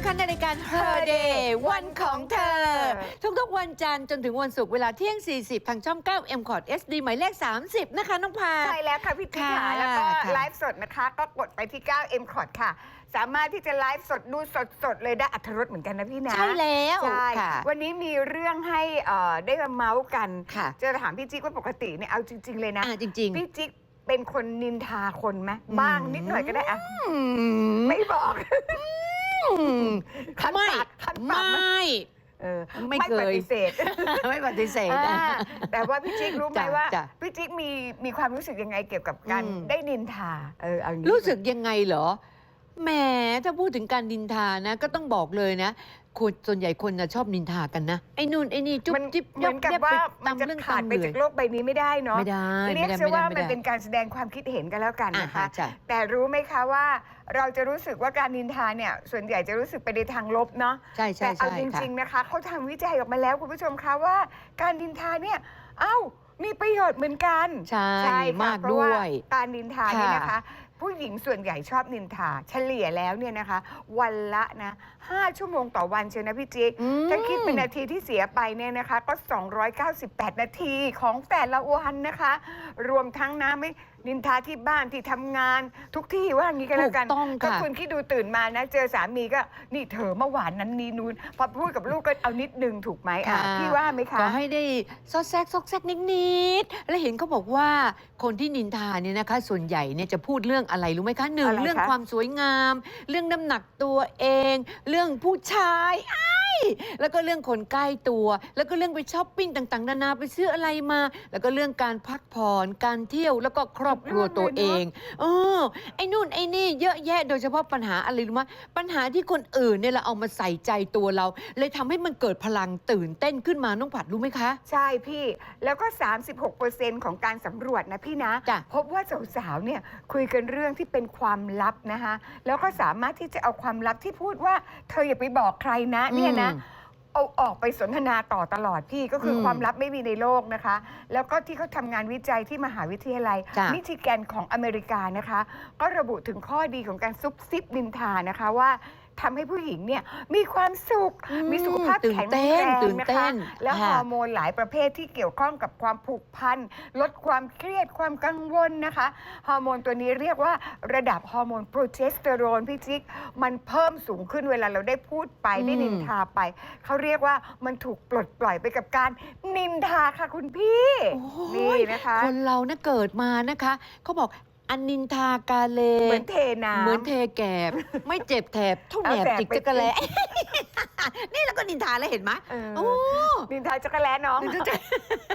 นะคะในรายการ Her Day วันของเธอ ทุกๆ วันจันทร์จนถึงวันศุกร์เวลาเที่ยง 40 ทางช่อง 9 m c o t SD หมายเลข 30 นะคะ น้องพา ใช่แล้วค่ะพี่ติ๊กค่ะ ค่ะแล้วก็ค่ะไลฟ์สดนะคะ ก็กดไปที่ 9 m c o t ค่ะ สามารถที่จะไลฟ์สดดูสดๆ เลยได้อัธรสเหมือนกันนะพี่นะใช่แล้วใช่ค่ะวันนี้มีเรื่องให้เอ่อได้มาเมาส์กัน ค่ะ จะถามพี่จิ๊กว่าปกติเนี่ยเอาจริง ๆ เลยนะ อ่าจริง พี่จิ๊กเป็นคนนินทาคนไหมอืมบ้างนิดหน่อยก็ได้อะๆอืมไม่บอกอืม คันไม่ปากคันไมปากไหม่เออไม่เคยปฏิเสธไม่ปฏิเสธอ่านะแต่ว่าพี่จิ๊กรู้ไหมจ้ะว่าจ้ะพี่จิ๊กมีมีความรู้สึกยังไงเกี่ยวกับการอืม ได้นินทาเออเอาอย่างนี้รู้สึกยังไงเหรอแหมถ้าพูดถึงการนินทานะ ก็ต้องบอกเลยนะ คนส่วนใหญ่คนนะชอบนินทากันนะ ไอ้นู่นไอ้นี่จุ๊บมันจิ๊บเหมือนกับยบว่าไปมันตามจะเรื่องขาตาดมไปเลจายกโลกใบนี้ไม่ได้เนาะไม่ได้เรียไม่กได้ซะไม่ได้ว่าไม่มันได้เป็นการแสดงความคิดเห็นกันแล้วกันอ่านะคะฮะใช่แต่รู้ไหมคะว่าเราจะรู้สึกว่าการนินทาเนี่ยส่วนใหญ่จะรู้สึกไปในทางลบเนาะใช่ใช่แต่เอาใช่จค่ะริงๆนะคะเขาทำวิจัยออกมาแล้วคุณผู้ชมคะว่า การนินทาเนี่ยเอ้ามีประโยชน์เหมือนกัน ใช่ค่ะมากเพราะว่าด้วยการนินทาเนี่ยนะคะค่ะผู้หญิงส่วนใหญ่ชอบนินทา เฉลี่ยแล้วเนี่ยนะคะ วันละนะห้าชั่วโมงต่อวันเชียวนะพี่จิ๊กอืม ถ้าคิดเป็นนาทีที่เสียไปเนี่ยนะคะ ก็ 298 นาทีของแต่ละวันนะคะ รวมทั้งน้ำไม่นินทาที่บ้านที่ทำงานทุกที่ว่าอย่างนี้ก็แล้วกัน ถูกต้องก็ค่ะคุณคิดดูตื่นมานะ เจอสามีก็นี่เธอเมื่อวานนั้นนี่นูนพอพูดกับลูกก็เอานิดนึงถูกไหมอะค่ะพี่ว่าไหมคะ ก็ให้ได้ซอกแซกซอกแซกนิดๆและเห็นเขาบอกว่าคนที่นินทาเนี่ยนะคะ ส่วนใหญ่เนี่ยจะพูดเรื่องอะไรรู้ไหมคะหนึ่งอะไรคะ เรื่องความสวยงาม เรื่องน้ำหนักตัวเองเรื่องผู้ชาย แล้วก็เรื่องคนใกล้ตัว แล้วก็เรื่องไปช้อปปิ้งต่างๆ นานาไปซื้ออะไรมา แล้วก็เรื่องการพักผ่อนการเที่ยวแล้วก็ครอบครัวตัวเองเออไอ้นู่นไอ้นี่เยอะแยะโดยเฉพาะปัญหาอะไรรู้ไหมปัญหาที่คนอื่นเนี่ยเราเอามาใส่ใจตัวเรา เลยทำให้มันเกิดพลังตื่นเต้นขึ้นมาน้องผัดรู้ไหมคะ ใช่พี่แล้วก็ 36%ของการสำรวจนะพี่นะจ้ะพบว่าสาวๆเนี่ยคุยกันเรื่องที่เป็นความลับนะคะแล้วก็สามารถที่จะเอาความลับที่พูดว่าเธออย่าไปบอกใครนะเนี่ยนะอืมเอาออกไปสนทนาต่อตลอดพี่ก็คืออมความลับไม่มีในโลกนะคะ แล้วก็ที่เขาทำงานวิจัยที่มหาวิทยาลัย จ้ะ มิชิแกนของอเมริกานะคะ ก็ระบุถึงข้อดีของการซุบซิบนินทานะคะว่า ทำให้ผู้หญิงเนี่ยมีความสุข อืมมีสุขภาพตื่นแข็งเต้แรนงตื่นนะเต้คะ นแล้วฮค่ะ อร์โมนหลายประเภทที่เกี่ยวข้องกับความผูกพัน ลดความเครียดความกังวลนะคะ ฮอร์โมนตัวนี้เรียกว่าระดับฮอร์โมนโปรเจสเตอโรนพี่จิ๊กมันเพิ่มสูงขึ้นเวลาเราได้พูดไปได้อืมนินทาไป เขาเรียกว่ามันถูกปลดปล่อยไปกับการนินทาค่ะคุณพี่ โอ้นี่ยนะคะ คนเรานะเกิดมานะคะ เขาบอก อันนินทากาเลเหมือนเทน้ำ เหมือนเทแกบ ไม่เจ็บแถบเท่าแหนบเอาแสบจิกไป จักระแล นี่แล้วก็นินทาแล้วเห็นไหมเออโอ้นินทาจักรแล้น้องนินทา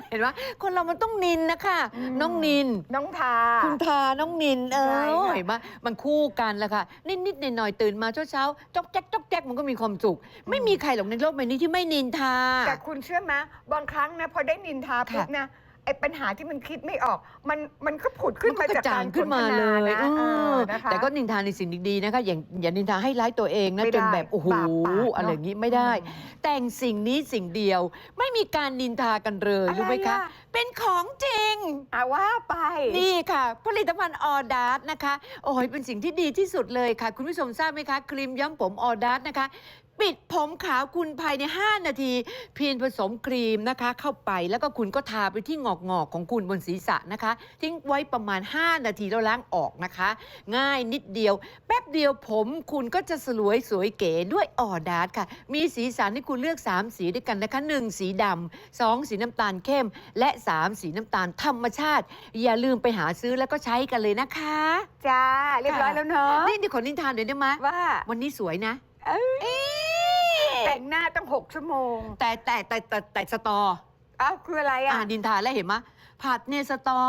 เห็นไหมคนเรามันต้องนินนะคะอืม น้องนิน น้องทา คุณทาน้องนินเอใช่อค่ะเห็นไหมมันคู่กันแหละค่ะ นิดๆหน่อยๆตื่นมาเช้าๆจอกแจ๊กจอกแจ๊กมันก็มีความสุขไม่มีใครหรอกในโลกใบนี้ที่ไม่นินทา แต่คุณเชื่อไหมบางครั้งนะพอได้นินทาปุ๊บค่ะนะ ไอ้ปัญหาที่มันคิดไม่ออก มันมันก็ผุดขึ้นมัมาก็กจากระจ่าการงขึ้นมาเลยสนทนะเอเอออนะคะ แต่ก็นินทาในสิ่งดีๆนะคะ อย่างอย่านินทาให้ร้ายตัวเองนะไม่จได้นแบบโอ้โหบาปปากเนอะอะไรอย่างนี้ไม่ได้ อืมแต่งสิ่งนี้สิ่งเดียว ไม่มีการนินทากันเลยอะไรรู้ไหมคะอะ เป็นของจริง อะว่าไป นี่ค่ะ ผลิตภัณฑ์ออดาร์นะคะ โอ้ยเป็นสิ่งที่ดีที่สุดเลยค่ะ คุณผู้ชมทราบไหมคะ ครีมย้อมผมออดาร์นะคะ ปิดผมขาวคุณภายใน 5 นาที เพียงผสมครีมนะคะ เข้าไปแล้วก็คุณก็ทาไปที่งอกงอกๆของคุณบนศีรษะนะคะ ทิ้งไว้ประมาณ 5 นาทีแล้วล้างออกนะคะ ง่ายนิดเดียว แป๊บเดียวผมคุณก็จะสลวยสวยเก๋ด้วยออดาร์ค่ะ มีสีสันให้คุณเลือก 3 สีด้วยกันนะคะ 1 สีดำสองสีน้ำตาลเข้ม และ 3 สีน้ำตาลธรรมชาติ อย่าลืมไปหาซื้อแล้วก็ใช้กันเลยนะคะจ้า เรียบร้อยแล้วเนาะนี่เดี๋ยวขอนินทานเดี๋ยวได้ไหมว่าวันนี้สวยนะ เอ้ยเอ๊ะ แต่งหน้าตั้งหกชั่วโมงแต่แต่แต่แต่แต่สตอเอ้าคืออะไรอะอ่านินทานแล้วเห็นไหมผัดเนยสตอ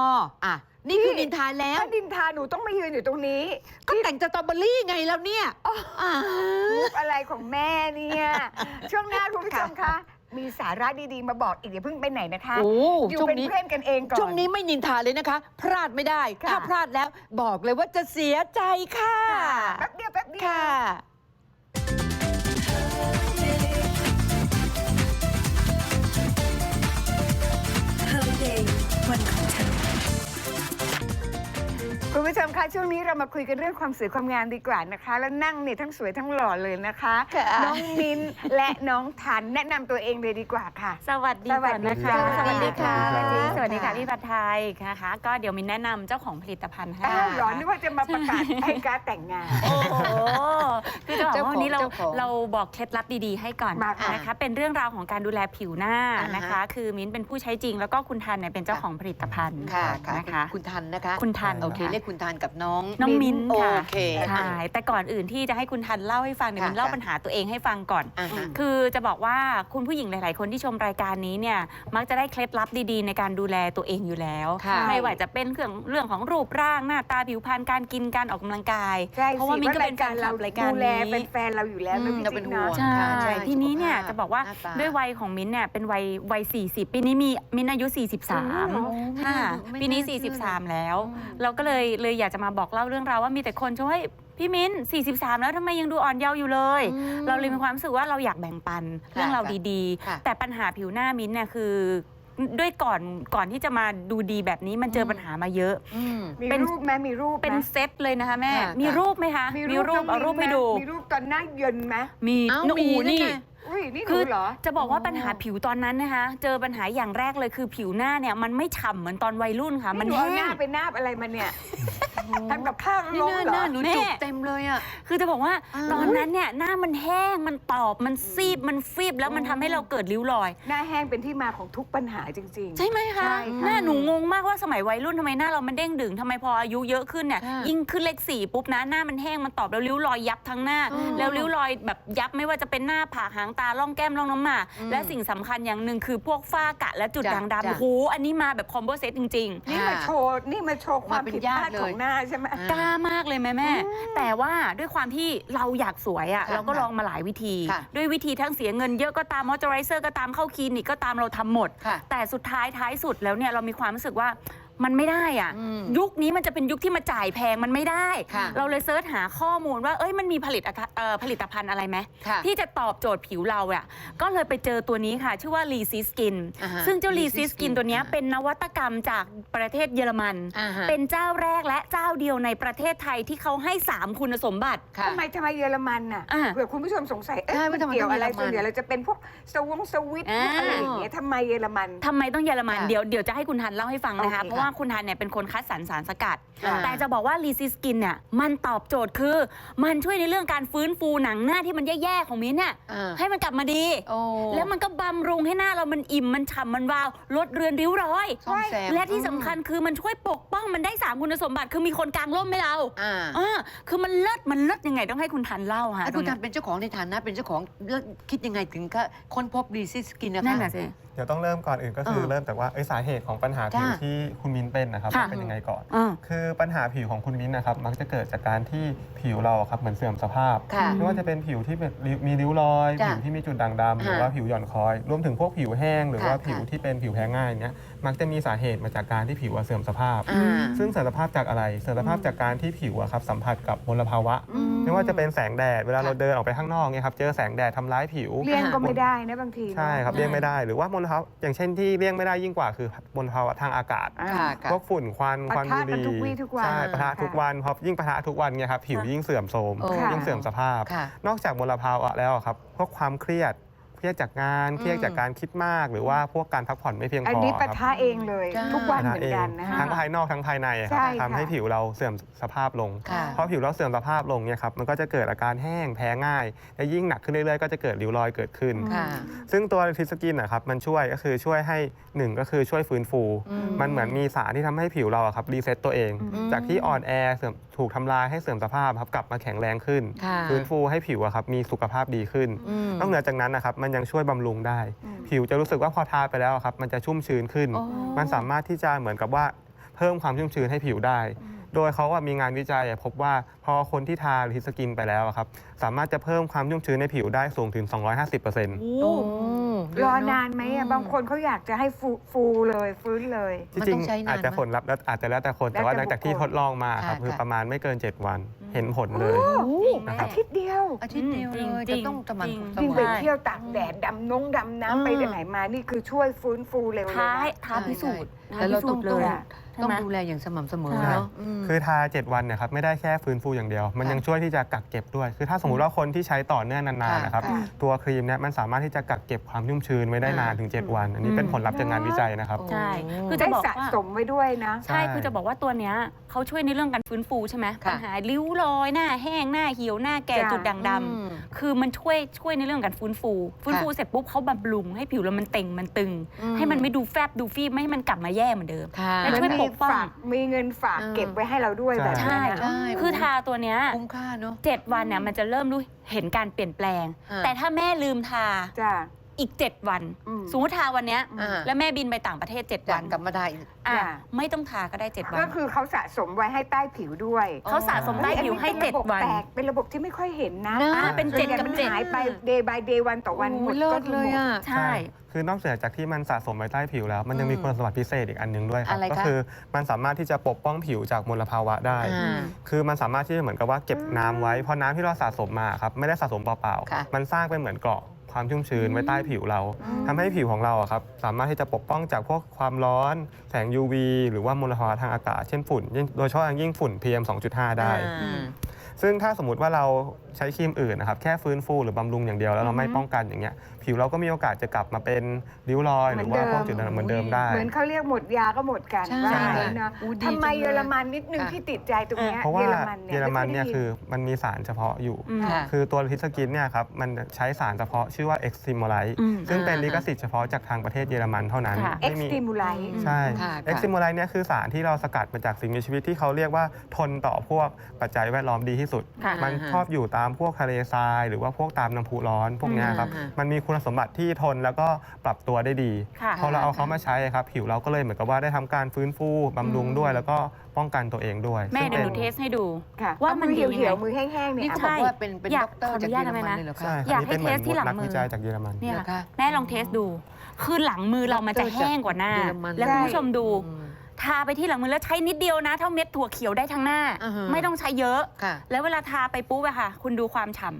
อะนี่คือพี่นินทานแล้ว ถ้าดินทาหนูต้องมายืนอยู่ตรงนี้ก็แต่งสตรอเบอรี่ไงแล้วเนี่ยอ่า มุกอะไรของแม่เนี่ย ช่วงหน้าคุณผู้ชมคะมีสาระดีๆมาบอกอีกอย่าเพิ่งไปไหนนะคะโอ้อยู่ช่วงเป็นนี้ เพื่อนกันเองก่อน ช่วงนี้ไม่นินทาเลยนะคะ พลาดไม่ได้ ค่ะ ถ้าพลาดแล้วบอกเลยว่าจะเสียใจค่ะแป๊บเดียวแป๊บเดียว ค่ะ คุณผู้ชมคะช่วงนี้เรามาคุยกันเรื่องความสวยความงามดีกว่านะคะ แล้วนั่งเนี่ยทั้งสวยทั้งหล่อเลยนะคะ ค่ะ น้องมินและน้องทันแนะนำตัวเองเลยดีกว่าค่ะ สวัสดีสวัก่สอนดีนะคะค่ะสวัสดีค่ะ สวัสดีค่ะสวัสดีค่ะพี่ผัดไทยนะคะ ก็เดี๋ยวมินแนะนำเจ้าของผลิตภัณฑ์ให้อ้าวเหรอนะคะนึกว่าจะมาประกาศให้การดแต่งงาน โอ้โหคือจะบอกเจ้าของว่าวันนี้เราเจ้าของเราบอกเคล็ดลับดีๆให้ก่อนมาค่ะนะคะ เป็นเรื่องราวของการดูแลผิวหน้าอ่าฮะนะคะ คือมิ้นเป็นผู้ใช้จริงแล้วก็คุณทันเนี่ยเป็นเจ้าของผลิตภัณฑ์ค่ะค่ะนะคะ คุณทันนะคะ คุณทัน โอเคค่ะเรียกคุณทันกับน้องน้องมิ้นโอค่ะเคใช่แต่ก่อนอื่นที่จะให้คุณทันเล่าให้ฟังเนี่ยค่ะมินเล่าค่ะปัญหาตัวเองให้ฟังก่อน อ่าฮะคือจะบอกว่าคุณผู้หญิงหลาย ๆ คนที่ชมรายการนี้เนี่ยมักจะได้เคล็ดลับดี ๆ ในการดูแลตัวเองอยู่แล้ว ค่ะ ไม่ว่าจะเป็นเรื่องเรื่องของรูปร่างหน้าตาผิวพรรณการกินการออกกำลังกาย ใช่เพราะว่าสิมิ้นก็ว่เป็นแฟนคลับรายการดูแลนี้ เป็นแฟนเราอยู่แล้วอืม นะเราพี่เป็นจิ๊กห่วงเนาะใช่ค่ะใช่ทีนี้เนี่ยสุขภาพจะบอกว่าหน้าตา ด้วยวัยของมิ้นเนี่ยเป็นวัยวัย 40 ปีนี้มีมิ้นอายุโอ้43 ค่ะไม่ปีนี้น่าเชื่อเลย43 แล้วอืมเราก็เลยเลยอยากจะมาบอกเล่าเรื่องราวว่ามีแต่คนชมว่าเฮ้ยพี่มิ้น 43 แล้วทำไมยังดูอ่อนเยาว์อยู่เลย อืมเราเลยมีความรู้สึกว่าเราอยากแบ่งปันค่ะเรื่องราวค่ะดีค่ะๆ แต่ปัญหาผิวหน้ามิ้นเนี่ยคือด้วยก่อนก่อนที่จะมาดูดีแบบนี้มันเจอปัญหามาเยอะ อืม มีเป็น รูปไหมมีรูปไหมเป็นเซตเลยนะคะแม่ ค่ะมีค่ะรูปไหมคะมีรูปเอารูปให้ดู มีรูปตอนหน้าเย็นไหมมีเอ้าโอ้มีโหนั่นนี่ไง อุ้ยนี่หคืนูอเหรอ จะบอกว่าอ๋อปัญหาผิวตอนนั้นนะคะ เจอปัญหาอย่างแรกเลยคือผิวหน้าเนี่ยมันไม่ฉ่ำเหมือนตอนวัยรุ่นค่ะ มันหนูแห้เอาหน้างไปนาบอะไรมาเนี่ยทำกับข้าวนี่ล้มหน้าเหรอหน้าหนูแม่ จุกเต็มเลยอะ คือจะบอกว่าอ้าวตอนนั้นเนี่ยหน้ามันแห้งมันตอบมันซีบมันฟีบแล้วมันทำให้เราเกิดริ้วรอย หน้าแห้งเป็นที่มาของทุกปัญหาจริง ใช่ไหมคะ ใช่ค่ะ หน้าหนูงงมากว่าสมัยวัยรุ่นทำไมหน้าเรามันเด้งดึงทำไมพออายุเยอะขึ้นเนี่ยค่ะยิ่งขึ้นเลขสี่ปุ๊บนะหน้ามันแห้งมันตอบแล้วริ้วรอยยับทั้งหน้า อืม แล้วริ้วรอยแบบยับไม่ว่าจะเป็นหน้าผากหางตาร่องแก้มร่องน้ำหมากอืม และสิ่งสำคัญอย่างหนึ่งคือพวกฝ้ากระและจุดจ้ะด่างดำจ้ะ โอ้โหอันนี้มาแบบคอมโบเซตจริงๆๆนี่มาโชว์นี่มาโชว์ความมาเป็นผิดญาพติลาดของเลยหน้าใช่ไหมอ่ากล้ามากเลยแม่แม่ แต่ว่าด้วยความที่เราอยากสวยอะ่ะค่ะเราก็ลองมาหลายวิธี ค่ะ ด้วยวิธีทั้งเสียเงินเยอะก็ตามมอยเจอไรเซอร์ก็ตามเข้าคลินิกก็ตามเราทำหมด ค่ะ แต่สุดท้ายท้ายสุดแล้วเนี่ยเรามีความรู้สึกว่า มันไม่ได้อะอืมยุคนี้มันจะเป็นยุคที่มาจ่ายแพงมันไม่ได้ ค่ะ เราเลยเซิร์ชหาข้อมูลว่าเอ้ยมันมีผลิตอะเอ่อผลิตภัณฑ์อะไรไหม ค่ะ ที่จะตอบโจทย์ผิวเราอะก็เลยไปเจอตัวนี้ค่ะ ชื่อว่า l ีซีสกิน อ่าฮะซึ่งเจ้า l ี Lee ซีสกิน Skin ตัวเนี้ยอ่าเป็นนวัตกรรมจากประเทศเยอรมัน อ่าฮะ เป็นเจ้าแรกและเจ้าเดียวในประเทศไทยที่เขาให้ 3 คุณสมบัติ ค่ะ ทำไมทำไมเยอรมันน่ะอ่าเผื่อคุณผู้ชมสงสัยเอ๊ะใช่มันว่าทำไมเกี่ยวอะไรต้องเยอรมันส่วนใหญ่เราจะเป็นพวกสวงสวิตพวกอ่า อะไรอย่างเงี้ยทำไมเยอรมัน ทำไมต้องเยอรมันค่ะเดี๋ยวเดี๋ยวจะให้คุณทันเล่าให้ฟังนะคะ โอเคเพราะว่าคุณทันเนี่ยเป็นคนคัดสรรสารสกัด อ่า แต่จะบอกว่าลีซิสกินเนี่ยมันตอบโจทย์คือ มันช่วยในเรื่องการฟื้นฟูหนังหน้าที่มันแย่ๆของมิ้นท์เนี่ยอ่าให้มันกลับมาดี โอ้ แล้วมันก็บำรุงให้หน้าเรามันอิ่มมันฉ่ำมันวาว ลดเรือนริ้วรอยซ่อมแซม และที่สำคัญคือมันช่วยปกป้องมันได้สามคุณสมบัติ คือมีคนกลางร่มให้เราอ่าอ่าคือมันเลิศมันเลิศยังไงต้องให้คุณทันเล่าค่ะแล้วตรคุณงทันี้นเป็นเจ้าของในฐานะเป็นเจ้าของแล้วคิดยังไงถึงก็ค้นพบดีซิสกินนะคะ นั่นแหละสิ เดี๋ยวต้องเริ่มก่อนอื่นก็คือเออเริ่มจากว่าเอ้ยสาเหตุของปัญหาผิวจ้าที่คุณมิ้นเป็นนะครับค่ะเป็นยังไงก่อนอ่าคือปัญหาผิวของคุณมิ้นนะครับมักจะเกิดจากการที่ผิวเราอะครับเหมือนเสื่อมสภาพค่ะไม่ว่าจะเป็นผิวที่เป็นริ้วมีริ้วรอยจ้ะผิวที่มีจุดด่างดำหรือฮะว่าผิวหย่อนคอย รวมถึงพวกผิวแห้ง หรือค่ะว่าผิวค่ะที่เป็นผิวแพ้ง่ายเนี้ยมักจะมีสาเหตุมาจากการที่ผิวอะเสื่อมสภาพ อ่า ซึ่งเสื่อมสภาพจากอะไร เสื่อมสภาพจากการที่ผิวอะครับสัมผัสกับมลภาวะ อืม ไม่ว่าจะเป็นแสงแดด เวลาค่ะเราเดินออกไปข้างนอกเนี่ยครับเจอแสงแดดทำร้ายผิว เลี่ยงก็ไม่ได้นะบางทีใช่ครับอ่าเลี่ยงไม่ได้หรือว่ามลภาวะอย่างเช่นที่เลี่ยงไม่ได้ยิ่งกว่าคือมลภาวะทางอากาศอ่าค่ะค่ะ พวกฝุ่นควันปะควันทะบุหกันรี่ทุกวี่ทุกวันใช่ปะทะค่ะทุกวันพอยิ่งปะทะทุกวันเนี่ยครับผิวยิ่งเสื่อมโทรมโอ้ยิ่งเสื่อมสภาพ ค่ะ นอกจากมลภาวะแล้วอะครับพวกความเครียด เครียดจากงานเครียดจากการคิดมาก หรือว่าพวกการพักผ่อนไม่เพียงพอันอนี้คปะรับทะเองเลยจ้าทุกวันปะเหมือนกันนะคะทั้งภายนอกทั้งภายในอะครับใช่ค่ะทำให้ผิวเราเสื่อมสภาพลงค่ะพอผิวเราเสื่อมสภาพลงเนี่ยครับมันก็จะเกิดอาการแห้งแพ้ง่าย และยิ่งหนักขึ้นเรื่อยๆ ก็จะเกิดริ้วรอยเกิดขึ้นค่ะซึ่งตัวทิสกินนะครับมันช่วยก็คือช่วยให้หนึ่งก็คือช่วยฟื้นฟูอืมมันเหมือนมีสารที่ทำให้ผิวเราอะครับรีเซ็ตตัวเองอืมจากที่อ่อนแอเสื่อม ถูกทำลายให้เสื่อมสภาพครับกลับมาแข็งแรงขึ้น ค่ะฟื้นฟูให้ผิวอะครับมีสุขภาพดีขึ้น อืมนอกเหนือจากนั้นนะครับมันยังช่วยบำรุงได้ อืม ผิวจะรู้สึกว่าพอทาไปแล้วอะครับมันจะชุ่มชื้นขึ้น โอ้ มันสามารถที่จะเหมือนกับว่าเพิ่มความชุ่มชื้นให้ผิวได้ โดยเขาอะมีงานวิจัยอะพบว่าพอคนที่ทาทิสกินไปแล้วอะครับสามารถจะเพิ่มความชุ่มชื้นในผิวได้สูงถึง 250%โอ้เยรอะอเะนานไหมอือะบางคนเขาอยากจะให้ฟูฟูเลยฟื้นเลยจมันริต้องงใช้นานอาจจะไหมผลลัพธ์แล้วอาจจะแล้วแต่คนแต่ว่าแล้วแต่หลังจากที่บุคคลทดลองมาครับค่ะคือค่ะ ประมาณไม่เกิน 7 วันเห็นผลเลย โอ้อาทิตย์เดียวอาทิตย์เดียวจริเลงยจริจะงต้องสม่ำจริงเสยิ่งมไปอเที่ยวตากแดดดำนงดำน้ำไปอืมไหนมานี่คือช่วยฟื้นฟูเร็วเลยท้านะ ท้าพิสูจน์ใช่แล้วเราต้องท้าพิสูจน์เลยอะต้องใช่ไหม ดูแลอย่างสม่ำเสมอใช่ เนาะมคือทา 7 วันเนี่ยครับไม่ได้แค่ฟื้นฟูอย่างเดียว มันค่ะยังช่วยที่จะกักเก็บด้วย คือถ้าสมมติว่าคนที่ใช้ต่อเนื่องนานๆค่ะนะครับค่ะตัวครีมเนี่ยมันสามารถที่จะกักเก็บความชุ่มชื้นไว้ได้นานถึง 7 วัน อันนี้เป็นผลลัพธ์จากงานวิจัยนะครับ ใช่โอ้คือจะได้บอกสะว่าสมไว้ด้วยนะ ใช่ คือจะบอกว่าตัวเนี้ยเขาช่วยในเรื่องการฟื้นฟูใช่ไหมค่ะ ปัญหาริ้วรอยหน้าแห้งหน้าเหี่ยวหน้าแก่จ้ะ จุดด่างดอืมำคือมันช่วยช่วยในเรื่องการฟื้นฟู ฟื้นฟูเสร็จปุ๊บเขาบำรุงให้ผิวเรามันเต่งมันตึง อืม ให้มันไม่ดูแฟบดูฟีบไม่ให้มันกลับมาแย่เหมือนเดิมค่ะและช่วยมีปกป้องฝากมีเงินฝากเออเก็บไว้ให้เราด้วยใช่แบบใช่นั้นนะใช่คือทาตัวเนี้ยคุ้มค่าเนาะเจ็ดวันเนี่ยมันจะเริ่มรู้เห็นการเปลี่ยนแปลงอ่าแต่ถ้าแม่ลืมทาจ้ะ อีก 7 วัน อืม สมมติทาวันเนี้ย อ่า แล้วแม่บินไปต่างประเทศ7อวัยากนกลับมาได้อีก อะจ้ะไม่ต้องทาก็ได้ 7 วันก็คือเขาสะสมไว้ให้ใต้ผิวด้วยเขาสะสมได้เฮ้ยผิวให้อันนี้ป็นระบบ7วันแปลกเป็นระบบที่ไม่ค่อยเห็นนะนะอ่าเป็นส่วนใหญ่7กับมันเจ็ด หายไป day by day วันต่อวันโอ้หมดเลิก็ศคือเลยหมด อะ ใช่ คือนอกจากจากที่มันสะสมไว้ใต้ผิวแล้ว มันยังมีอืมคุณสมบัติพิเศษอีกอันหนึงด้วยครับ อะไรคะ ก็คือมันสามารถที่จะปกป้องผิวจากมลภาวะได้ อ่า คือมันสามารถที่จะเหมือนกับว่าเก็บน้ำไว้เพราะน้ำที่เราสะสมมาครับไม่ได้สะสมเปล่าค่ะ ๆ มันสร้างเป็นเหมือนเกราะ ความชุ่มชื้นไว้ใต้ผิวเราอืมทำให้ผิวของเราอะครับสามารถที่จะปกป้องจากพวกความร้อน แสง UV หรือว่ามลภาวะทางอากาศเช่นฝุ่นยิ่งโดยเฉพาะอย่างยิ่งฝุ่น PM 2.5 ได้อ่าซึ่งถ้าสมมติว่าเราใช้ครีมอื่นนะครับแค่ฟื้นฟูหรือบำรุงอย่างเดียวแล้วเราไม่ป้องกันอย่างเงี้ย ผิวเราก็มีโอกาสจะกลับมาเป็นริ้วรอย หรือว่าพวกจุดด่างเหมือนเดิมได้ เหมือนเขาเรียกหมดยาก็หมดกันใช่ว่าอย่างค่ะนั้นนะอู้ดีทำไมจังเลยเยอรมันนิดนึงค่ะที่ติดใจตรงเนี้ยเพราะว่าเยอรมันเนี่ยเยอรมันเนี่ยไได้คือมันมีสารเฉพาะอยู่ อืม ค่ะ คือตัวลิสกินเนี่ยครับ มันใช้สารเฉพาะชื่อว่า e x t r e m o l i t e อืมซึ่งเป็นอ่าลิขสิทธิ์เฉพาะจากทางประเทศเยอรมันเท่านั้นค่ะ เอ็กไม่ซ์มีติมูไลใช่ค่ะ e x t r e m o l i t e เนี่ยคือสารที่เราสกัดมาจากสิ่งมีชีวิตที่เขาเรียกว่าทนต่อพวกปัจจัยแวดล้อมดีที่สุด ค่ะมันอ่าฮะชอบอยู่ตามพวกทะเลทราย หรือว่าพวกตามน้ำพุร้อนพวกเนี้ยครับ อ่าฮะ มันมีคุณสมบัติที่ทนแล้วก็ปรับตัวได้ดี ค่ะพอเราเอาค่ะเขามาใช้ครับ ผิวเราก็เลยเหมือนกับว่าได้ทำการฟื้นฟูบำรุงด้วย แล้วก็ป้องกันตัวเองด้วยแม่ซึ่งเดี๋ยวหป็นูเทสให้ดู ค่ะว่าว่ามัมันนดีเหี่ยวยังไงเหี่ยวๆมือแห้งๆเนี่ยนี่เขาเอาบอกว่าเป็นเป็นอยากด็อกเตอร์ขออนุจากญาเยตอรได้ไหมมันนะ เลยเหรอคะใช่คอยารับกนี่เป็นเหมือนให้เทสที่หลังนักมือวิจัยจากเยอรมัน เนี่ยเหรอคะแม่ลองเทสดู คือหลังมือเรามันจะแห้งกว่าหน้า เยอรมัน แล้วคุณผู้ชมดู อืม ทาไปที่หลังมือแล้วใช้นิดเดียวนะ เท่าเม็ดถั่วเขียวได้ทั้งหน้า อ่าฮะ ไม่ต้องใช้เยอะ ค่ะ แล้วเวลาทาไปปุ๊บอะค่ะ คุณดูความฉ่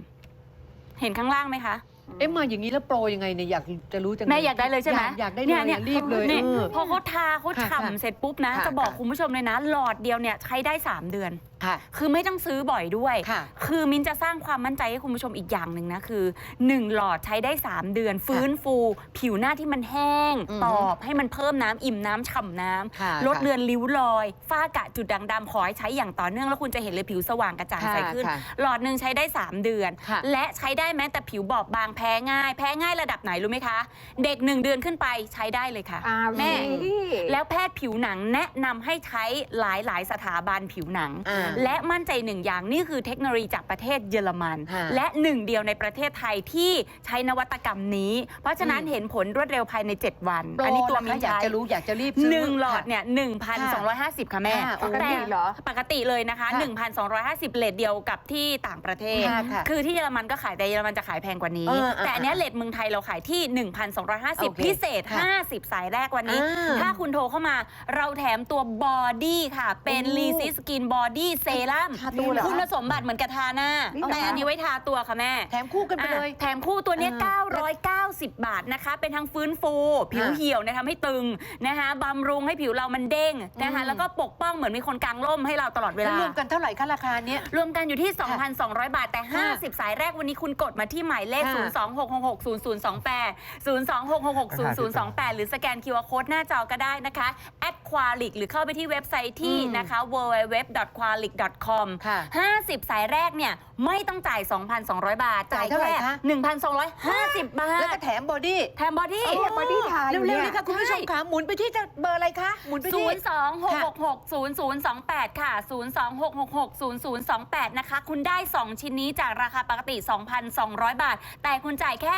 ำเห็นข้างล่างไหมคะ เอ๊ะมาอย่างนี้แล้วโปรยังไงเนี่ยอยากจะรู้จังแม่อยากได้เลยใช่ไหมอยากอยากได้เลเนี่ยยเนี่ยรีบเลยนี่เออ พอเขาทาเขาค่ะฉ่ำเสร็จปุ๊บนะ ค่ะจะบอกค่ะ คุณผู้ชมเลยนะ หลอดเดียวเนี่ยใช้ได้ 3 เดือนค่ะ คือไม่ต้องซื้อบ่อยด้วย ค่ะคือมิ้นจะสร้างความมั่นใจให้คุณผู้ชมอีกอย่างหนึ่งนะ คือ 1 หลอดใช้ได้ 3 เดือน ฟื้นฟู ผิวหน้าที่มันแห้ง อือฮึตอบให้มันเพิ่มน้ำอิ่มน้ำฉ่ำน้ำค่ะลดค่ะเลือนริ้วรอย ฝ้ากระจุดด่างดำขอให้ใช้อย่างต่อเนื่องแล้วคุณจะเห็นเลยผิวสว่างกระจ่างค่ะใสขึ้น ค่ะหลอดหนึ่งใช้ได้ 3 เดือน ค่ะ และใช้ได้แม้แต่ผิวบอบบางแพ้ง่าย แพ้ง่ายระดับไหนรู้ไหมคะ เด็ก1เดือนขึ้นไปใช้ได้เลยค่ะ อ้าวแม่ สิแล้วแพทย์ผิวหนังแนะนำให้ใช้หลายหลายๆสถาบันผิวหนัง อ่าและมั่นใจหนึ่งอย่างนี่คือเทคโนโลยีจากประเทศเยอรมัน ฮะ และหนึ่งเดียวในประเทศไทยที่ใช้นวัตกรรมนี้ เพราะฉะนั้นอืมเห็นผลรวดเร็วภายใน 7 วันโปรอันนี้ตัวะมิคะนอยากใช้จะรู้อยากจะรีบซื้อหนึ่งหลอดค่ะเนี่ย1,250 ค่ะแม่ค่ะปกติเหรอปกติเลยนะคะ ค่ะ1,250 เลทเดียวกับที่ต่างประเทศ ค่ะค่ะคือที่เยอรมันก็ขายแต่เยอรมันจะขายแพงกว่านี้ เออเออแต่อันเนี้ยเลทเมืองไทยเราขายที่ โอเค1,250 พิเศษ ค่ะ50 สายแรกวันนี้ อ่าถ้าคุณโทรเข้ามาเราแถมตัวบอดี้ค่ะ เป็นโอ้ ลีซิสกินบอดี้เซรั่มทาตัวเหรอ คุณสมบัติเหมือนกับทาหน้า นี่เหรอ แต่อันนี้ไว้ทาตัวค่ะแม่ แถมคู่กันไปเลย อะแถมคู่ตัวเนี้ยอ่า990 บาทนะคะ เป็นทั้งฟื้นฟู ผิวอ่าเหี่ยวเนี่ยทำให้ตึงนะคะบำรุงให้ผิวเรามันเด้งนะคะ อืม แล้วก็ปกป้องเหมือนมีคนกางร่มให้เราตลอดเวแล้วลารวมกันเท่าไหร่คะราคาเนี้ย รวมกันอยู่ที่ค่ะ2,200 บาท แต่ ค่ะ50 สายแรกวันนี้คุณกดมาที่หมายเลข ค่ะ 026660028 026660028 หรือสแกน QR Code หน้าจอก็ได้นะคะ at qualic หรือเข้าไปที่เว็บไซต์ที่อืมนะคะ www.qualic.com ค่ะ50 สายแรกเนี่ยไม่ต้องจ่าย 2,200 บาท จ่ายเท่าไหร่แค่คะ 1,250 บาทแล้วก็แถมบอดี้แถมบอดี้ เอ้ยบอดี้ทาอยู่เร็วๆเนี่เลยยค่ะคุณผู้ชมค่ะหมุนไปที่เบอร์อะไรคะหมุนไปที่ 026660028 ค่ะ 026660028 นะคะ คุณได้ 2 ชิ้นนี้จากราคาปกติ 2,200 บาท แต่คุณจ่ายแค่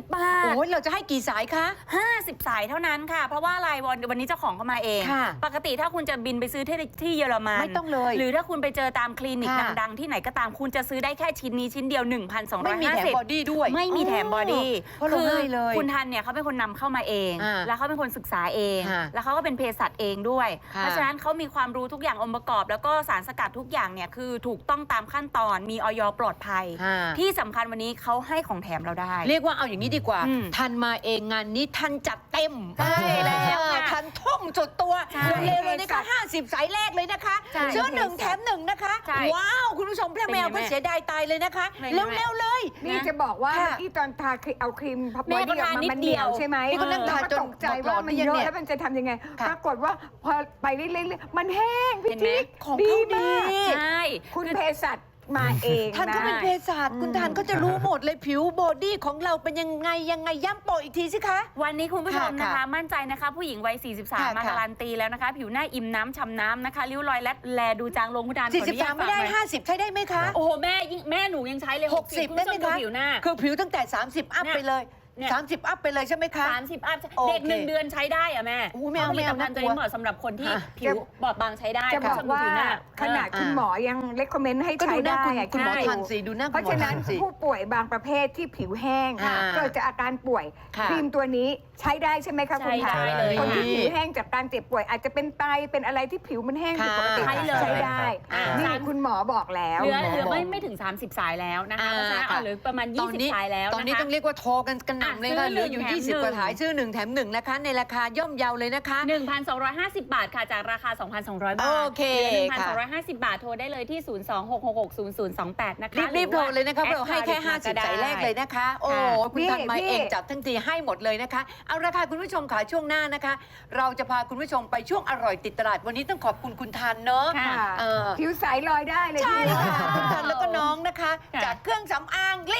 1,250 บาท โอ้ยเราจะให้กี่สายคะ 50 สายเท่านั้นค่ะ เพราะว่าอะไรวันวันนี้เจ้าของเขามาเอง ค่ะ ปกติถ้าคุณจะบินไปซื้อที่ที่เยอรมัน ไม่ต้องเลย หรือถ้าคุณไปเจอตามคลินิกค่ะดังๆ ที่ไหนก็ตามคุณจะซื้อได้แค่ชิ้นนี้ชิ้นเดียว 1,250ไม่มีแถมบอดี้ด้วยไม่มีแถมบอดี้เพราะเราให้เลยคุณทันเนี่ยเขาเป็นคนนำเข้ามาเองอ่าแล้วเขาเป็นคนศึกษาเองค่ะแล้วเขาก็เป็นเภสัชเองด้วยค่ะเพราะฉะนั้นเขามีความรู้ทุกอย่างองค์ประกอบ แล้วก็สารสกัดทุกอย่างเนี่ยคือถูกต้องตามขั้นตอนมีออยปลอดภัยอ่าที่สำคัญวันนี้เขาให้ของแถมเราได้ เรียกว่าเอาอย่างนี้ดีกว่าอืมทันมาเองงานนี้ทันจัดเต็มใช่แล้วค่ะทันทุ่มสุดตัวใช่เร็วๆเลยนะคะ50 สายแรกเลยนะคะใช่ซื้อหนึ่งแถมหนึ่งนะคะใช่ว้าว คุณผู้ชมพี่แมวเป็นไงก็เสียดายตายเลยนะคะเป็นไงเร็วๆเลย นี่จะบอกว่าค่ะเมื่อกี้ตอนทาครีมเอาครีมพับแม่บอก็ดี้ออกทามานิดมันเหนียวเดียวใช่ไหมนี่ก็นั่งทาจนตกใจว่ามันเยหลอดอะเนี่ยแล้วมันจะทำยังไง ค่ะ ปรากฏว่าพอไปเรื่อยๆมันแห้งพี่เห็นไหม จิ๊กของดีเขาดีมาก ใช่ คุณเภสัช มาเองท่านก็เป็นนะเภสัชคุณทานก็จะรู้หมดเลยผิวบอดี้ของเราเป็นยังไงยังไงย่ำโปะอีกทีสิคะ วันนี้คุณผู้ชมค่ะนะคะค่ะมั่นใจนะคะ ผู้หญิงวัยค่ะ43 มาค่ะการันตีแล้วนะคะ ผิวหน้าอิ่มน้ำฉ่ำน้ำนะคะริ้วรอยและแลดูจางลงคุณดานขออนุญาต43ไม่ได้ฝากหน่อย50 ใช้ได้ไหมคะ โอ้โหแม่ยิ่งแม่หนูยังใช้เลย 60คุณได้ผู้ไหชมมดูคะผิวหน้าคือผิวตั้งแต่ 30 อัพเนี่ยไปเลย เนี่ย30อัพไปเลยใช่ไหมคะ 30 อัพโอเคเด็กหนึ่งเดือนใช้ได้อะแม่อู้ไม่เอาผลิตภัณฑ์ไม่เอาตัวนี้เหมาะสำหรับคนที่ฮะผิวบอบบางใช้ได้จะบอกคุณผู้ชมดูว่าผิวหน้าขนาดเออคุณหมอยังเล c คอมเมนต์ให้ก็ใช้ดูหน้าได้คุณอะคุณหมอใช่ ทันสิดูหน้าเพคุณราะหมอฉะนั้นทันสิ ผู้ป่วยบางประเภทที่ผิวแห้งอ่าเกิดจากอาการป่วยค่ะครีมตัวนี้ใช้ได้ใช่ไหมคะคุณใช้คะได้เลยคนที่ค่ะผิวแห้งจากการเจ็บป่วย อาจจะเป็นไตเป็นอะไรที่ผิวมันแห้งผิดปกติค่ะใช้เลย ใช้ได้อ่า นี่คุณหมอบอกแล้ว เหลือหมเหลือบอกไม่ไม่ถึง 30 สายแล้วนะคะอ่าเพราะฉะนั้นค่ะ เอาเหลือประมาณ ตอนนี้20 สายแล้วตอนนี้ะคะ ต้องเรียกว่าโทรกันกระหน่ำเลยค่ะอะเหลืออยู่ซื้อหนึ่ง20กว่าแถมหนึ่งถ่ายชื่อหนึ่งแถมหนึ่งนะคะ ในราคาย่อมเยาเลยนะคะ 1,250 บาทค่ะ จากราคา 2,200 บาทโอเคหลืค่ะ1,250 บาท โทรได้เลยที่ 026660028 นะคะรีบๆโทรเลยนะคะเพราะเราให้แค่อดไลน์มาก็50 สายแรกเลยนะคะ โอ้ค่ะคุณทันมาพี่เองจัดทั้งทีให้หมดเลยนะคะ เอาราคาคุณผู้ชมขาช่วงหน้านะคะ เราจะพาคุณผู้ชมไปช่วงอร่อยติดตลาดวันนี้ต้องขอบคุณคุณทันเนาะค่ะค่ะเออผิวใสลอยได้เลยใช่ทีเดียว ค่ะคุณทันแล้วก็น้องนะคะ ค่ะ จากเครื่องสำอางลีซิค่ะลีซิ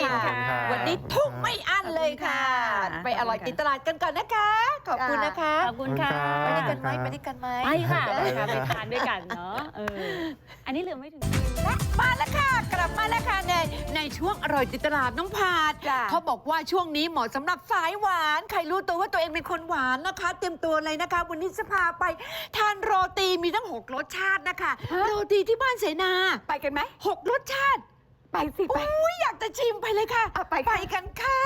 ขอบคุณลีซิค่ะค่ะ วันนี้ทุ่งไม่อั้นเลยค่ะ ขอบคุณค่ะ ไปอร่อยติดตลาดกันก่อนนะคะ ขอบคุณนะคะ ขอบคุณค่ะไปด้วยกันไหมไปด้วยกันไหม ไปค่ะไปไปค่ะค่ะไปทานด้วยกันเนาะเอออันนี้เหลือไม่ถึง มาแล้วค่ะ กลับมาแล้วค่ะในในช่วงอร่อยติดตลาดน้องพาดจ้ะ เขาบอกว่าช่วงนี้เหมาะสำหรับสายหวาน ใครรู้ตัวว่าตัวเองเป็นคนหวานนะคะ เตรียมตัวเลยนะคะ วันนี้จะพาไป ทานโรตีมีทั้ง 6 รสชาตินะคะ โรตีที่บ้านเสนา ไปกันไหม 6 รสชาติ ไปสิไป อุ้ยอยากจะชิมไปเลยค่ะเอาไปไปค่ะกันค่ะ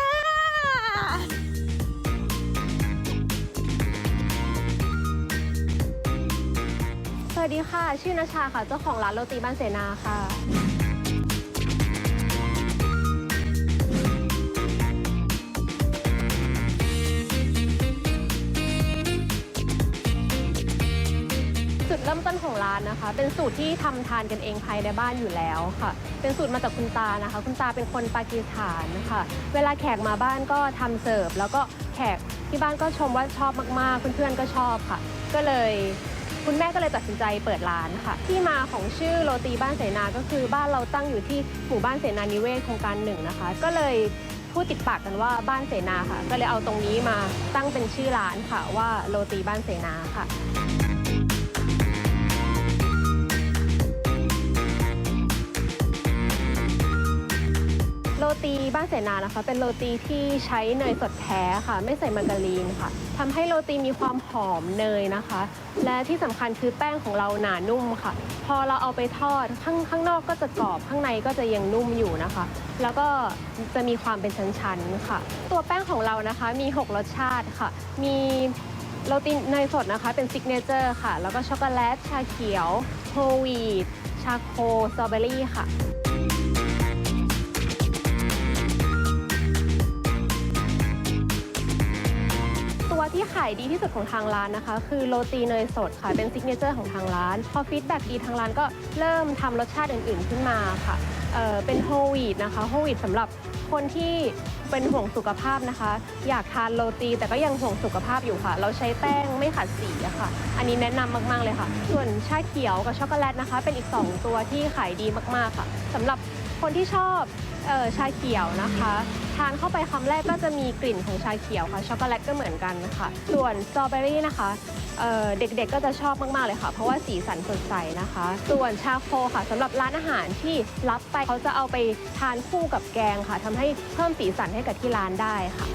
สวัสดีค่ะ ชื่อนาชาค่ะ เจ้าของร้านโรตีบ้านเสนาค่ะ จุดเริ่มต้นของร้านนะคะ เป็นสูตรที่ทำทานกันเองภายในบ้านอยู่แล้วค่ะ เป็นสูตรมาจากคุณตานะคะ คุณตาเป็นคนปากีสถานนะคะเวลาแขกมาบ้านก็ทำเสิร์ฟ แล้วก็แขกที่บ้านก็ชมว่าชอบมากๆ เพื่อนๆก็ชอบค่ะ ก็เลยคุณแม่ก็เลยตัดสินใจเปิดร้านค่ะ ที่มาของชื่อโรตีบ้านเสนาก็คือบ้านเราตั้งอยู่ที่หมู่บ้านเสนานิเวศโครงการหนึ่งนะคะ ก็เลยพูดติดปากกันว่าบ้านเสนาค่ะ ก็เลยเอาตรงนี้มาตั้งเป็นชื่อร้านค่ะว่าโรตีบ้านเสนาค่ะ ตีบ้านเสนานะคะ เป็นโรตีที่ใช้เนยสดแท้ค่ะ ไม่ใส่มาการีนค่ะทำให้โรตีมีความหอมเนยนะคะ และที่สำคัญคือแป้งของเราหนานุ่มค่ะ พอเราเอาไปทอดข้างข้างนอกก็จะกรอบข้างในก็จะยังนุ่มอยู่นะคะ แล้วก็จะมีความเป็นชั้นๆค่ะ ตัวแป้งของเรานะคะมี 6 รสชาติค่ะ มีโรตีเนยสดนะคะเป็นซิกเนเจอร์ค่ะ แล้วก็ช็อกโกแลตชาเขียวโฮลวีตชาโคสตรอเบอรี่ค่ะ ที่ขายดีที่สุดของทางร้านนะคะ คือโรตีเนยสดค่ะเป็นซิกเนเจอร์ของทางร้าน พอฟีดแบ็กดีทางร้านก็เริ่มทำรสชาติอื่นๆขึ้นมาค่ะเอ่อเป็นโฮลวีตนะคะโฮลวีตสำหรับคนที่เป็นห่วงสุขภาพนะคะ อยากทานโรตีแต่ก็ยังห่วงสุขภาพอยู่ค่ะ เราใช้แป้งไม่ขัดสีอะค่ะ อันนี้แนะนำมาก ๆ เลยค่ะ ส่วนชาเขียวกับช็อกโกแลตนะคะ เป็นอีก 2 ตัวที่ขายดีมาก ๆ ค่ะสำหรับคนที่ชอบ เอ่อชาเขียวนะคะ ทานเข้าไปคำแรกก็จะมีกลิ่นของชาเขียวค่ะช็อกโกแลตก็เหมือนกันนะคะส่วนสตรอเบอรี่นะคะเเด็กๆก็จะชอบมากๆเลยค่ะ เพราะว่าสีสันสดใสนะคะ ส่วนชาโคค่ะสำหรับร้านอาหารที่รับไปเขาจะเอาไปทานคู่กับแกงค่ะทำให้เพิ่มสีสันให้กับที่ร้านได้ค่ะ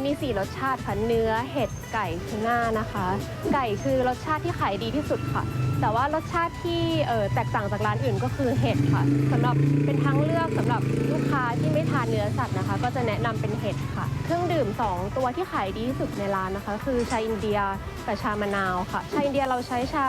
ันมี 4 รสชาติค่ะเนื้อเห็ดไก่ทูน่านะคะ ไก่คือรสชาติที่ขายดีที่สุดค่ะ แต่ว่ารสชาติที่เอ่อแตกต่างจากร้านอื่นก็คือเห็ดค่ะสำหรับเป็นทางเลือกสำหรับลูกค้าที่ไม่ทานเนื้อสัตว์นะคะ ก็จะแนะนำเป็นเห็ดค่ะ เครื่องดื่ม 2 ตัวที่ขายดีที่สุดในร้านนะคะ คือชาอินเดียกับชามะนาวค่ะชาอินเดียเราใช้ชา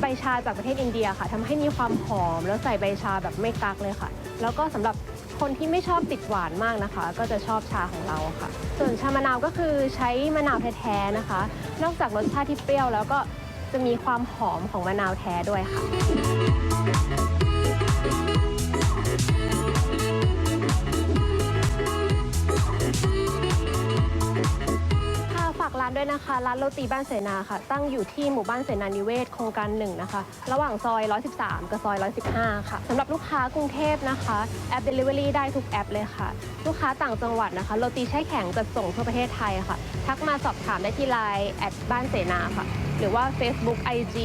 ใบชาจากประเทศอินเดียค่ะทำให้มีความหอมแล้วใส่ใบชาแบบไม่กักเลยค่ะ แล้วก็สำหรับ คนที่ไม่ชอบติดหวานมากนะคะ ก็จะชอบชาของเราค่ะ ส่วนชามะนาวก็คือใช้มะนาวแท้ๆนะคะ นอกจากรสชาติที่เปรี้ยวแล้วก็จะมีความหอมของมะนาวแท้ด้วยค่ะค่ะ ด้วยนะคะ ร้านโรตีบ้านเสนาค่ะ ตั้งอยู่ที่หมู่บ้านเสนานิเวศโครงการหนึ่งนะคะ ระหว่างซอย 113 กับซอย 115 ค่ะสำหรับลูกค้ากรุงเทพนะคะ แอป Delivery ได้ทุกแอปเลยค่ะ ลูกค้าต่างจังหวัดนะคะโรตีแช่แข็งจัดส่งทั่วประเทศไทยค่ะ ทักมาสอบถามได้ที่ไลน์แอดบ้านเสนาค่ะ หรือว่า Facebook IG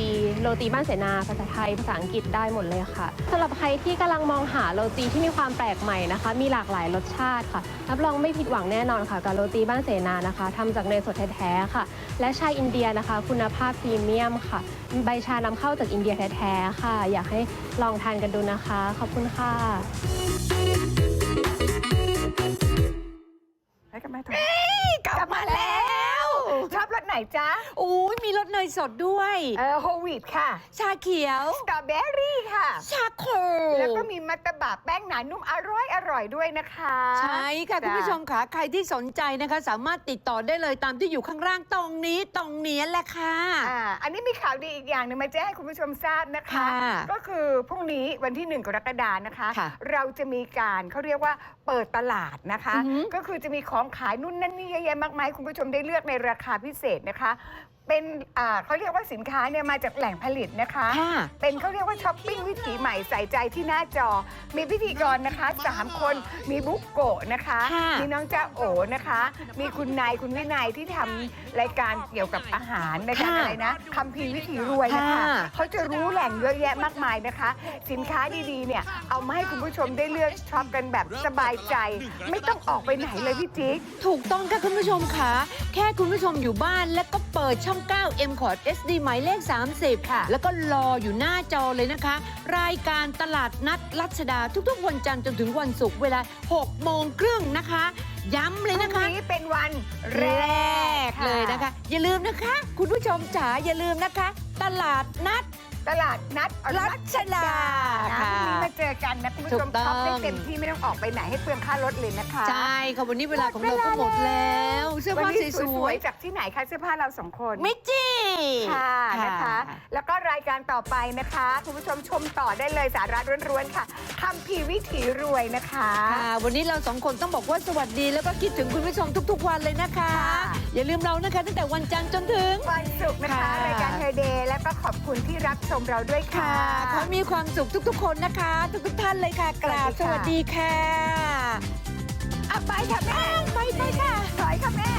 โรตีบ้านเสนาภาษาไทย ภาษาอังกฤษได้หมดเลยค่ะสำหรับใครที่กำลังมองหาโรตีที่มีความแปลกใหม่นะคะ มีหลากหลายรสชาติค่ะรับรองไม่ผิดหวังแน่นอนค่ะ กับโรตีบ้านเสนานะคะทำจากเนยสดแท้ๆค่ะ และชาอินเดียนะคะ คุณภาพพรีเมียมค่ะ ใบชานำเข้าจากอินเดียแท้ๆค่ะ อยากให้ลองทานกันดูนะคะ ขอบคุณค่ะ จ๊ะอุ้ยมีรสเนยสดด้วย เออโฮวีดค่ะ ชาเขียว สตรอเบอรี่ค่ะ ชาโคแล้วก็มีมัตตบะแป้งหนานุ่มอร่อยอร่อยด้วยนะคะ ใช่ค่ะจ้ะคุณผู้ชมค่ะใครที่สนใจนะคะ สามารถติดต่อได้เลยตามที่อยู่ข้างล่างตรงนี้ตรงนี้แหละค่ะอ่าอันนี้มีข่าวดีอีกอย่างหนึ่งมาแจ้งให้คุณผู้ชมทราบนะคะ ค่ะก็คือพรุ่งนี้วันที่ 1 กรกฎานะคะ ค่ะ เราจะมีการเขาเรียกว่า เปิดตลาดนะคะอือหือก็คือจะมีของขายนู่นนั่นนี่เยอะแยะมากมายคุณผู้ชมได้เลือกในราคาพิเศษนะคะ เป็นอ่าเขาเรียกว่าสินค้าเนี่ยมาจากแหล่งผลิตนะคะ ค่ะ เป็นเขาเรียกว่าช้อปปิ้งวิถีใหม่ใส่ใจที่หน้าจอ มีพิธีกรนะคะสามคน มีบุ๊กโกะนะคะ ค่ะมีน้องจ้าโอนะคะ มีคุณนายคุณวินัยที่ทำรายการเกี่ยวกับอาหารรายการอะไรนะคำพีร์วิถีรวยนะคะ ค่ะ เขาจะรู้แหล่งเยอะแยะมากมายนะคะ สินค้าดีๆเนี่ยเอามาให้คุณผู้ชมได้เลือกช็อปกันแบบสบายใจ ไม่ต้องออกไปไหนเลยพี่จิ๊ก ถูกต้องค่ะคุณผู้ชมค่ะ แค่คุณผู้ชมอยู่บ้านแล้วก็เปิดช่อง9 m c o t SD หมายเลข 30 ค่ะ แล้วก็รออยู่หน้าจอเลยนะคะ รายการตลาดนัดรัชดาทุกๆ วันจันทร์จนถึงวันศุกร์เวลา 6 โมงครึ่งนะคะ ย้ำเลยนะคะพรุ่งนี้เป็นวันแรกเลยนะคะ อย่าลืมนะคะ คุณผู้ชมจ๋าอย่าลืมนะคะ ตลาดนัด ตลาดนัดรัชดานะค่ะพรุ่งนี้มาเจอกันนะคุณผู้ถูชกมต้อง ช็อปได้เต็มที่ไม่ต้องออกไปไหนให้เปลืองค่ารถเลยนะคะใช่ค่ะวันนี้เวลาของเราก็หมดแล้ว เสื้อวันผ้านี้สสววยยๆจากที่ไหนคะเสื้อผ้าเราสองคนๆไม่จีค่ะนะคะ แล้วก็รายการต่อไปนะคะ คุณผู้ชมชมต่อได้เลยสาระร้วนๆค่ะคำพีร์วิถีรวยนะคะ ค่ะ วันนี้เราสองคนต้องบอกว่าสวัสดีแล้วก็คิดถึงคุณผู้ชมทุกๆวันเลยนะคะ ค่ะ อย่าลืมเรานะคะ ตั้งแต่วันจันทร์จนถึง วันศุกร์นะคะคะรายการเฮเดย์และก็ขอบคุณที่รับชมเราด้วยค่ะ ค่ขอให้มีความสุขทุกๆ คนนะคะ ทุกๆท่านเลยค่ะกราบสวัสดีค่ะคะอะไปค่ะแม่ ไปไปค่ะ ถอยค่ะแม่